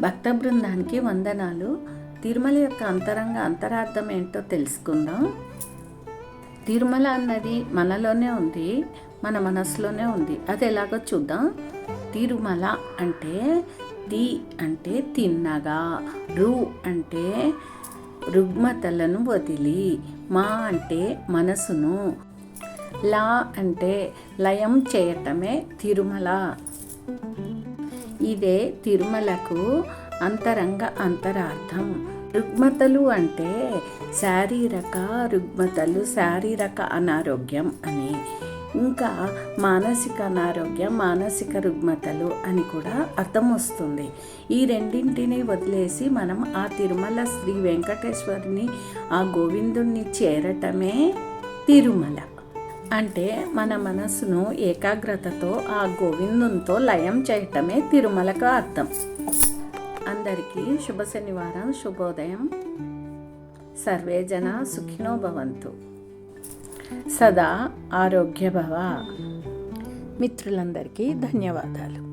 భక్త బృందానికి వందనాలు. తిరుమల యొక్క అంతరంగ అంతరార్థం ఏంటో తెలుసుకుందాం. తిరుమల అన్నది మనలోనే ఉంది మన మనసులోనే ఉంది. అది ఎలాగో చూద్దాం. తిరుమల అంటే తి అంటే తిన్నగా రు అంటే రుగ్మతలను వదిలి మా అంటే మనసును. లా అంటే లయం చేయటమే తిరుమల. ఇదే తిరుమలకు అంతరంగ అంతరార్థం. రుగ్మతలు అంటే శారీరక రుగ్మతలు శారీరక అనారోగ్యం అని. ఇంకా మానసిక అనారోగ్యం మానసిక రుగ్మతలు అని కూడా అర్థం వస్తుంది. ఈ రెండింటిని వదిలేసి మనం ఆ తిరుమల శ్రీ వెంకటేశ్వరుని ఆ గోవిందుణ్ణి చేరటమే తిరుమల. అంటే మన మనసును ఏకాగ్రతతో ఆ గోవిందంతో లయం చేయటమే తిరుమలకు అర్థం. అందరికీ శుభ శనివారం శుభోదయం. సర్వే జన సుఖినో భవంతు. సదా ఆరోగ్య భవ మిత్రులందరికీ ధన్యవాదాలు.